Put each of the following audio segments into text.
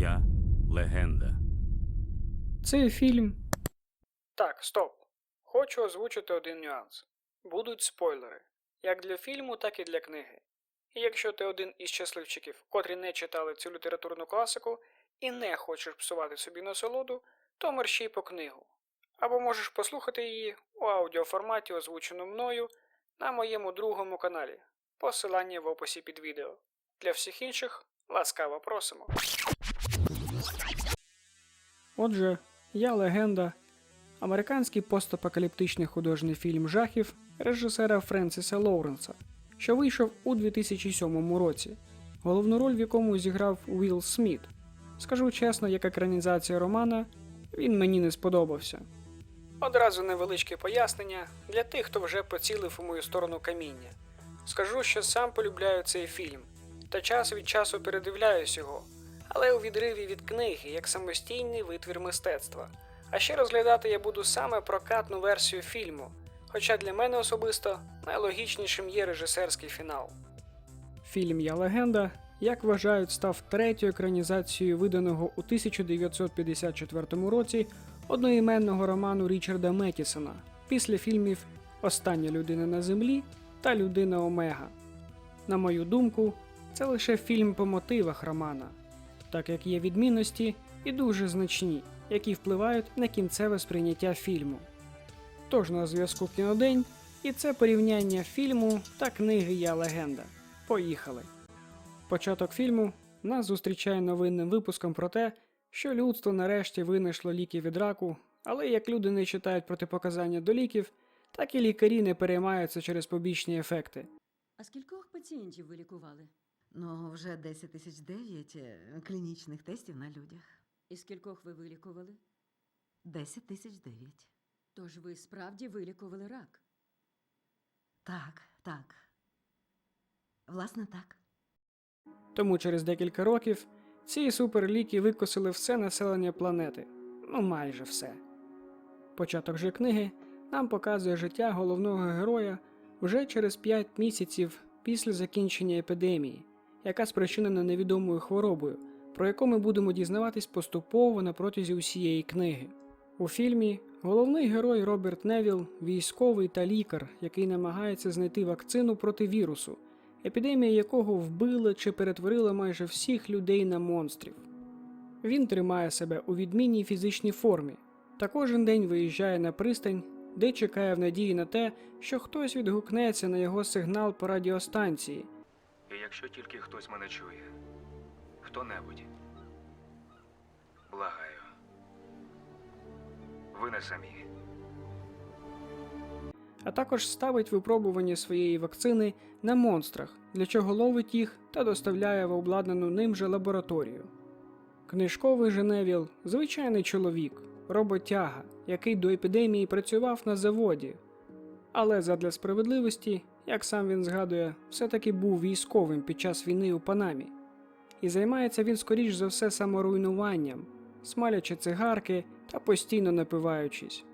Я легенда. Цей фільм. Так, стоп. Хочу озвучити один нюанс. Будуть спойлери. Як для фільму, так і для книги. І якщо ти один із щасливчиків, котрі не читали цю літературну класику і не хочеш псувати собі насолоду, то мерщій по книгу. Або можеш послухати її у аудіоформаті, озвучену мною, на моєму другому каналі. Посилання в описі під відео. Для всіх інших ласкаво просимо. Отже, я легенда. Американський постапокаліптичний художній фільм жахів режисера Френсіса Лоуренса, що вийшов у 2007 році, головну роль в якому зіграв Уілл Сміт. Скажу чесно, як екранізація романа, він мені не сподобався. Одразу невеличке пояснення для тих, хто вже поцілив у мою сторону каміння. Скажу, що сам полюбляю цей фільм, та час від часу передивляюсь його, але у відриві від книги як самостійний витвір мистецтва. А ще розглядати я буду саме прокатну версію фільму, хоча для мене особисто найлогічнішим є режисерський фінал. Фільм Я легенда, як вважають, став третьою екранізацією виданого у 1954 році одноіменного роману Річарда Метісона після фільмів Остання людина на землі та Людина Омега. На мою думку, це лише фільм по мотивах романа, так як є відмінності і дуже значні, які впливають на кінцеве сприйняття фільму. Тож на зв'язку кінодень, і це порівняння фільму та книги Я легенда. Поїхали. Початок фільму нас зустрічає новинним випуском про те, що людство нарешті винайшло ліки від раку, але як люди не читають протипоказання до ліків, так і лікарі не переймаються через побічні ефекти. А скількох пацієнтів ви лікували? Ну, вже 10 тисяч дев'ять е, клінічних тестів на людях. І скількох ви вилікували? 10 тисяч дев'ять. Тож ви справді вилікували рак. Так, так. Власне, так. Тому через декілька років ці суперліки викосили все населення планети. Ну майже все. Початок же книги нам показує життя головного героя вже через 5 місяців після закінчення епідемії, яка спричинена невідомою хворобою, про яку ми будемо дізнаватись поступово на протязі усієї книги. У фільмі головний герой Роберт Невіл військовий та лікар, який намагається знайти вакцину проти вірусу, епідемія якого вбила чи перетворила майже всіх людей на монстрів. Він тримає себе у відмінній фізичній формі та кожен день виїжджає на пристань, де чекає в надії на те, що хтось відгукнеться на його сигнал по радіостанції, І якщо тільки хтось мене чує, хто-небудь. Благаю. Ви не самі. а також ставить випробування своєї вакцини на монстрах, для чого ловить їх та доставляє в обладнану ним же лабораторію. Книжковий же Невіл – звичайний чоловік, роботяга, який до епідемії працював на заводі. Але задля справедливості, як сам він згадує, все-таки був військовим під час війни у Панамі. І займається він скоріш за все саморуйнуванням, смалячи цигарки та постійно напиваючись.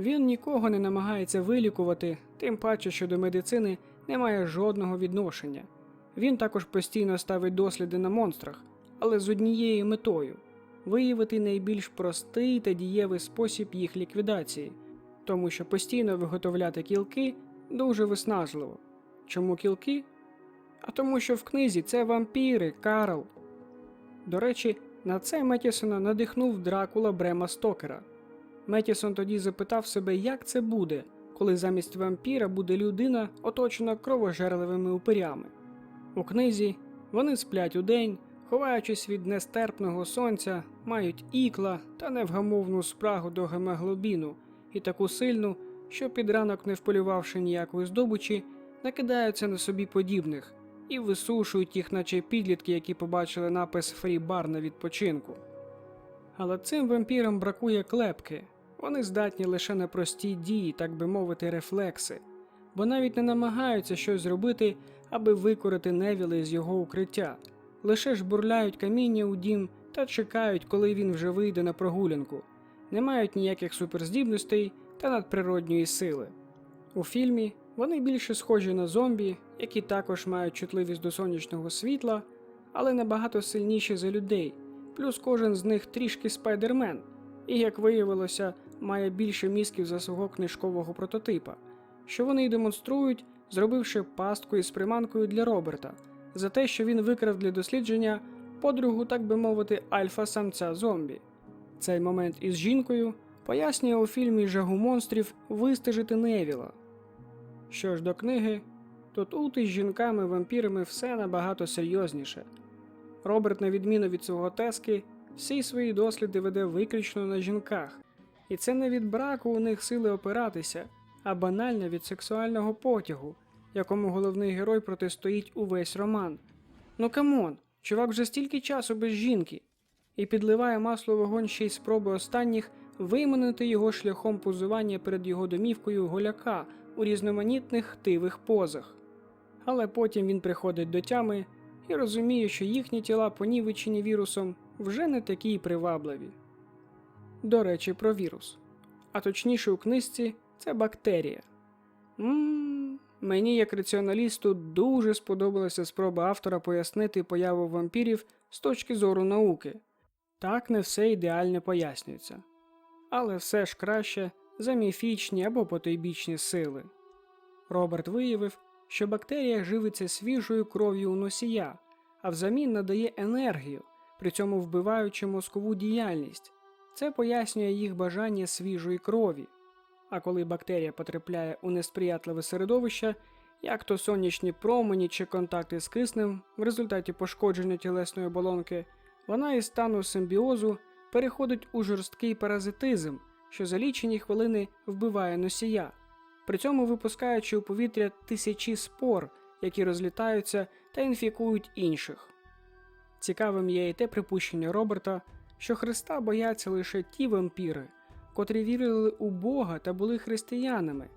Він нікого не намагається вилікувати, тим паче, що до медицини не має жодного відношення. Він також постійно ставить досліди на монстрах, але з однією метою виявити найбільш простий та дієвий спосіб їх ліквідації, тому що постійно виготовляти кілки дуже виснажливо. Чому кілки? А тому, що в книзі це вампіри, Карл. До речі, на це Метісона надихнув Дракула Брема Стокера. Метісон тоді запитав себе, як це буде, коли замість вампіра буде людина, оточена кровожерливими упирями. У книзі вони сплять удень, ховаючись від нестерпного сонця, мають ікла та невгамовну спрагу до гемоглобіну, і таку сильну, що під ранок, не вполювавши ніякої здобичі, накидаються на собі подібних і висушують їх, наче підлітки, які побачили напис «Фрі-бар» на відпочинку. Але цим вампірам бракує клепки. Вони здатні лише на прості дії, так би мовити, рефлекси, бо навіть не намагаються щось зробити, аби викорити Невіла з його укриття, лише ж бурляють каміння у дім та чекають, коли він вже вийде на прогулянку, не мають ніяких суперздібностей та надприродньої сили. У фільмі вони більше схожі на зомбі, які також мають чутливість до сонячного світла, але набагато сильніші за людей, плюс кожен з них трішки спайдермен, і, як виявилося, має більше мізків за свого книжкового прототипа, що вони й демонструють, зробивши пастку із приманкою для Роберта за те, що він викрав для дослідження подругу, так би мовити, альфа-самця зомбі. Цей момент із жінкою пояснює у фільмі Жагу монстрів вистежити Невіла. Що ж до книги, то тут із жінками-вампірами все набагато серйозніше. Роберт, на відміну від свого тески, всі свої досліди веде виключно на жінках, і це не від браку у них сили опиратися, а банально від сексуального потягу, якому головний герой протистоїть увесь роман. Ну камон, чувак вже стільки часу без жінки, і підливає масло вогонь ще й спроби останніх виманити його шляхом позування перед його домівкою голяка у різноманітних хтивих позах. Але потім він приходить до тями і розуміє, що їхні тіла, понівечені вірусом, вже не такі привабливі. До речі, про вірус. А точніше, у книжці це бактерія. Ммм, мені, як раціоналісту, дуже сподобалася спроба автора пояснити появу вампірів з точки зору науки. Так не все ідеально пояснюється. Але все ж краще за міфічні або потойбічні сили. Роберт виявив, що бактерія живиться свіжою кров'ю у носія, а взамін надає енергію, при цьому вбиваючи мозкову діяльність. Це пояснює їх бажання свіжої крові. А коли бактерія потрапляє у несприятливе середовище, як то сонячні промені чи контакти з киснем в результаті пошкодження тілесної оболонки, вона із стану симбіозу переходить у жорсткий паразитизм, що за лічені хвилини вбиває носія, при цьому випускаючи у повітря тисячі спор, які розлітаються та інфікують інших. Цікавим є і те припущення Роберта, що Христа бояться лише ті вампіри, котрі вірили у Бога та були християнами,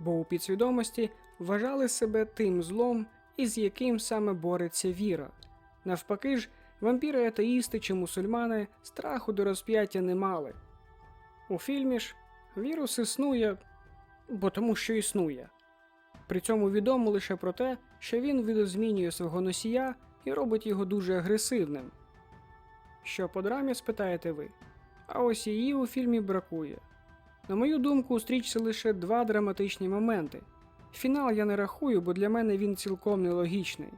бо у підсвідомості вважали себе тим злом, із яким саме бореться віра. Навпаки ж, вампіри атеїсти чи мусульмани страху до розп'яття не мали. У фільмі ж вірус існує, бо тому що існує. При цьому відомо лише про те, що він видозмінює свого носія і робить його дуже агресивним. Що по драмі, спитаєте ви? А ось її у фільмі бракує. На мою думку, у стрічці лише два драматичні моменти. Фінал я не рахую, бо для мене він цілком нелогічний.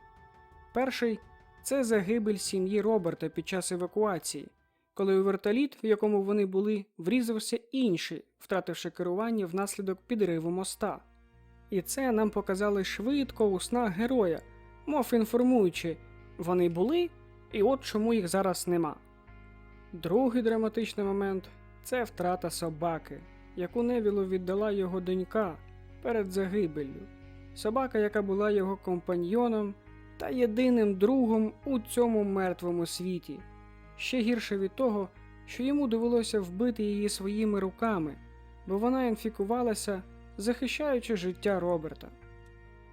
Перший це загибель сім'ї Роберта під час евакуації, коли у вертоліт, в якому вони були, врізався інший, втративши керування внаслідок підриву моста. І це нам показали швидко у снах героя, мов інформуючи, вони були, і от чому їх зараз нема. Другий драматичний момент це втрата собаки, яку Невілу віддала його донька перед загибеллю. Собака, яка була його компаньйоном та єдиним другом у цьому мертвому світі. Ще гірше від того, що йому довелося вбити її своїми руками, бо вона інфікувалася, захищаючи життя Роберта.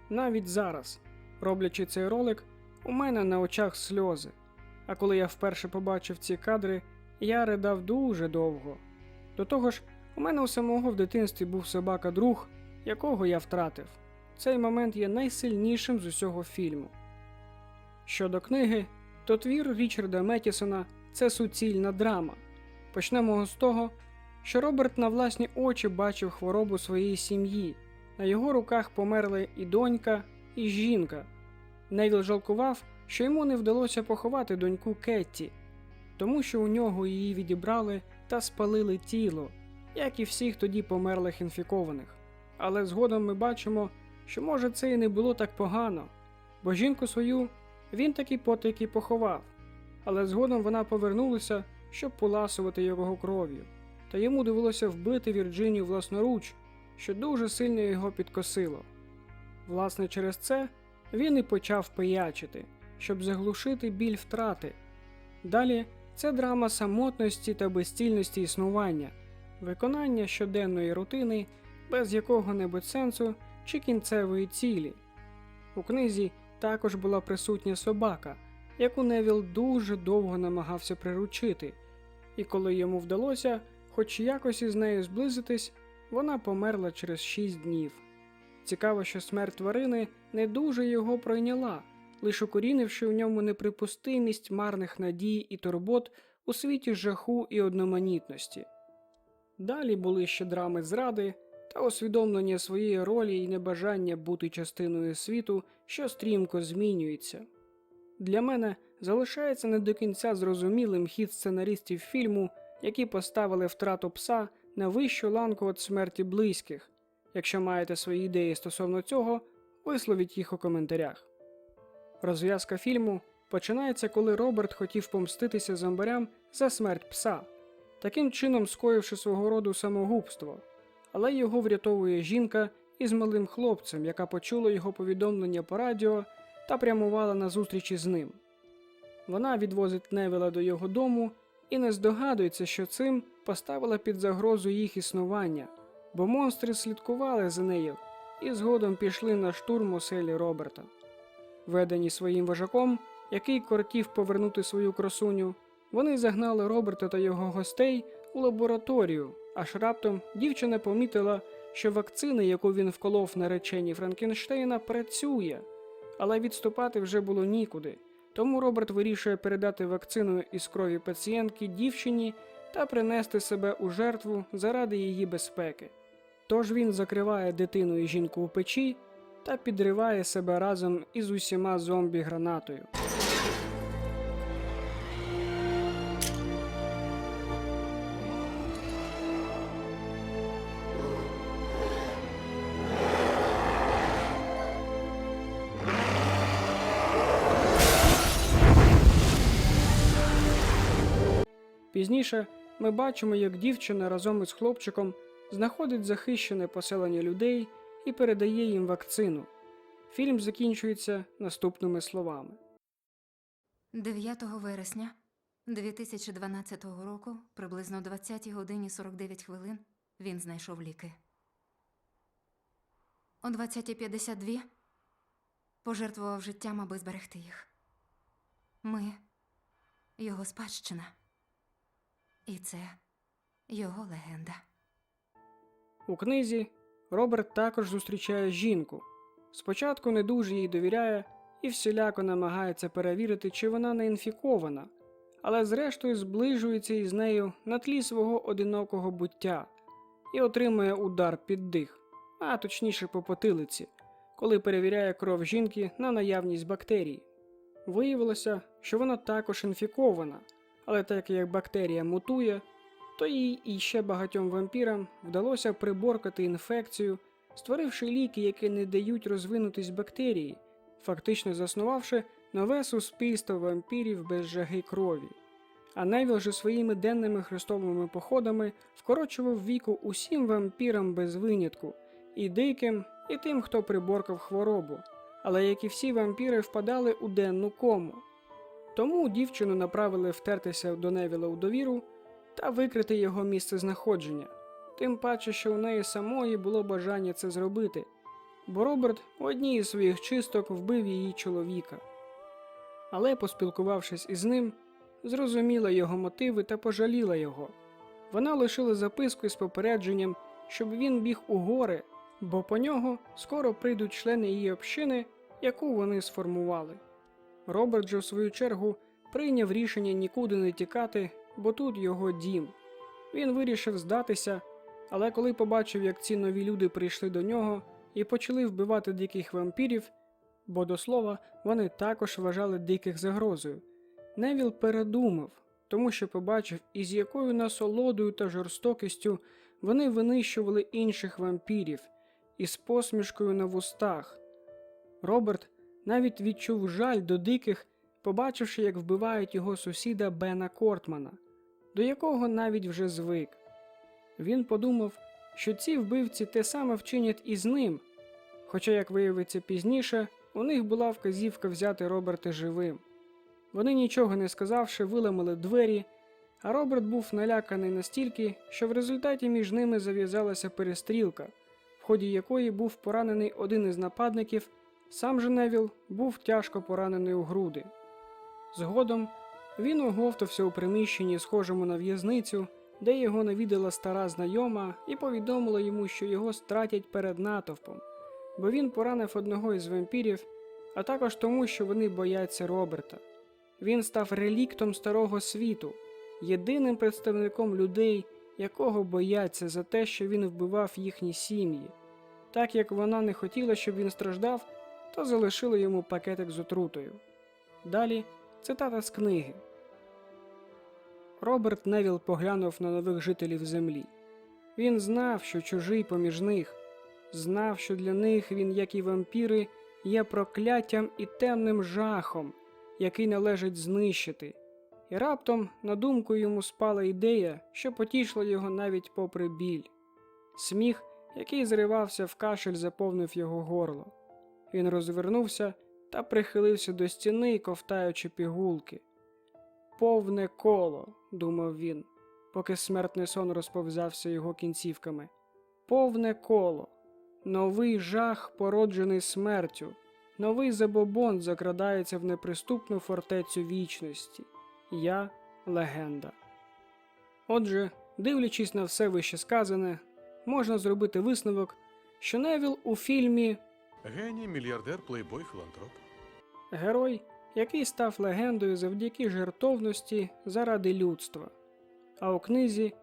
Навіть зараз, роблячи цей ролик, у мене на очах сльози. А коли я вперше побачив ці кадри, я ридав дуже довго. До того ж, у мене у самого в дитинстві був собака друг, якого я втратив. Цей момент є найсильнішим з усього фільму. Щодо книги, то твір Річарда Меттісона це суцільна драма. Почнемо з того, що Роберт на власні очі бачив хворобу своєї сім'ї. На його руках померли і донька, і жінка. Невіл жалкував, що йому не вдалося поховати доньку Кетті, тому що у нього її відібрали та спалили тіло, як і всіх тоді померлих інфікованих. Але згодом ми бачимо, що може це і не було так погано, бо жінку свою він таки потайки поховав, але згодом вона повернулася, щоб поласувати його кров'ю, та йому довелося вбити Вірджинію власноруч, що дуже сильно його підкосило. Власне, через це він і почав пиячити, щоб заглушити біль втрати. Далі це драма самотності та безцільності існування, виконання щоденної рутини без якого-небудь сенсу чи кінцевої цілі. У книзі також була присутня собака, яку Невіл дуже довго намагався приручити, і коли йому вдалося хоч якось із нею зблизитись, вона померла через шість днів. Цікаво, що смерть тварини не дуже його пройняла, лише укорінивши в ньому неприпустимість марних надій і турбот у світі жаху і одноманітності. Далі були ще драми зради та усвідомлення своєї ролі і небажання бути частиною світу, що стрімко змінюється. Для мене залишається не до кінця зрозумілим хід сценаристів фільму, які поставили втрату пса на вищу ланку від смерті близьких. Якщо маєте свої ідеї стосовно цього, висловіть їх у коментарях. Розв'язка фільму починається, коли Роберт хотів помститися зомбарям за смерть пса, таким чином скоївши свого роду самогубство. Але його врятовує жінка із малим хлопцем, яка почула його повідомлення по радіо та прямувала на зустрічі з ним. Вона відвозить Невіла до його дому і не здогадується, що цим поставила під загрозу їх існування, бо монстри слідкували за нею і згодом пішли на штурм оселі Роберта. Ведені своїм вожаком, який кортів повернути свою красуню, вони загнали Роберта та його гостей у лабораторію, аж раптом дівчина помітила, що вакцина, яку він вколов нареченій Франкенштейна, працює, але відступати вже було нікуди. Тому Роберт вирішує передати вакцину із крові пацієнтки дівчині та принести себе у жертву заради її безпеки. Тож він закриває дитину і жінку у печі та підриває себе разом із усіма зомбі гранатою. Пізніше ми бачимо, як дівчина разом із хлопчиком знаходить захищене поселення людей і передає їм вакцину. Фільм закінчується наступними словами. 9 вересня 2012 року, приблизно 20 годині 49 хвилин, він знайшов ліки. О 20.52 пожертвував життям, аби зберегти їх. Ми його спадщина. І це його легенда. У книзі Роберт також зустрічає жінку. Спочатку не дуже їй довіряє і всіляко намагається перевірити, чи вона не інфікована, але зрештою зближується із нею на тлі свого одинокого буття і отримує удар під дих, а точніше по потилиці, коли перевіряє кров жінки на наявність бактерій. Виявилося, що вона також інфікована, але так як бактерія мутує, то їй і ще багатьом вампірам вдалося приборкати інфекцію, створивши ліки, які не дають розвинутись бактерії, фактично заснувавши нове суспільство вампірів без жаги крові. А Невіл же своїми денними хрестовими походами вкорочував віку усім вампірам без винятку, і диким, і тим, хто приборкав хворобу, але як і всі вампіри впадали у денну кому. Тому дівчину направили втертися до Невіла у довіру та викрити його місце знаходження, тим паче, що у неї самої було бажання це зробити, бо Роберт у одній із своїх чисток вбив її чоловіка. Але, поспілкувавшись із ним, зрозуміла його мотиви та пожаліла його. Вона лишила записку із попередженням, щоб він біг у гори, бо по нього скоро прийдуть члени її общини, яку вони сформували. Роберт же, в свою чергу, прийняв рішення нікуди не тікати, бо тут його дім. Він вирішив здатися, але коли побачив, як ці нові люди прийшли до нього і почали вбивати диких вампірів, бо до слова, вони також вважали диких загрозою, Невіл передумав, тому що побачив, із якою насолодою та жорстокістю вони винищували інших вампірів із посмішкою на вустах. Роберт навіть відчув жаль до диких, побачивши, як вбивають його сусіда Бена Кортмана, до якого навіть вже звик. Він подумав, що ці вбивці те саме вчинять і з ним, хоча, як виявиться пізніше, у них була вказівка взяти Роберта живим. Вони нічого не сказавши, виламали двері, а Роберт був наляканий настільки, що в результаті між ними зав'язалася перестрілка, в ході якої був поранений один із нападників, сам же Невіл був тяжко поранений у груди. Згодом він оговтався у приміщенні, схожому на в'язницю, де його навідала стара знайома і повідомила йому, що його стратять перед натовпом, бо він поранив одного із вампірів, а також тому, що вони бояться Роберта. Він став реліктом старого світу, єдиним представником людей, якого бояться за те, що він вбивав їхні сім'ї. Так як вона не хотіла, щоб він страждав, то залишила йому пакетик з отрутою. Далі цитата з книги. Роберт Невіл поглянув на нових жителів землі. Він знав, що чужий поміж них, знав, що для них він, як і вампіри, є прокляттям і темним жахом, який належить знищити. І раптом на думку йому спала ідея, що потішила його навіть попри біль. Сміх, який зривався в кашель, заповнив його горло. Він розвернувся та прихилився до стіни, ковтаючи пігулки. Повне коло, думав він, поки смертний сон розповзався його кінцівками. Повне коло. Новий жах, породжений смертю, новий забобон закрадається в неприступну фортецю вічності. Я легенда. Отже, дивлячись на все вище сказане, можна зробити висновок, що Невіл у фільмі Геній, мільярдер, плейбой, філантроп. герой, який став легендою завдяки жертовності заради людства. А у книзі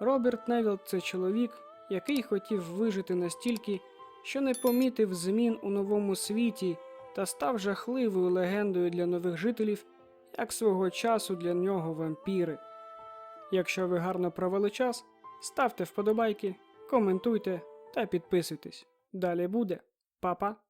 Роберт Невіл це чоловік, який хотів вижити настільки, що не помітив змін у новому світі та став жахливою легендою для нових жителів, як свого часу для нього вампіри. Якщо ви гарно провели час, ставте вподобайки, коментуйте та підписуйтесь. Далі буде. Papa.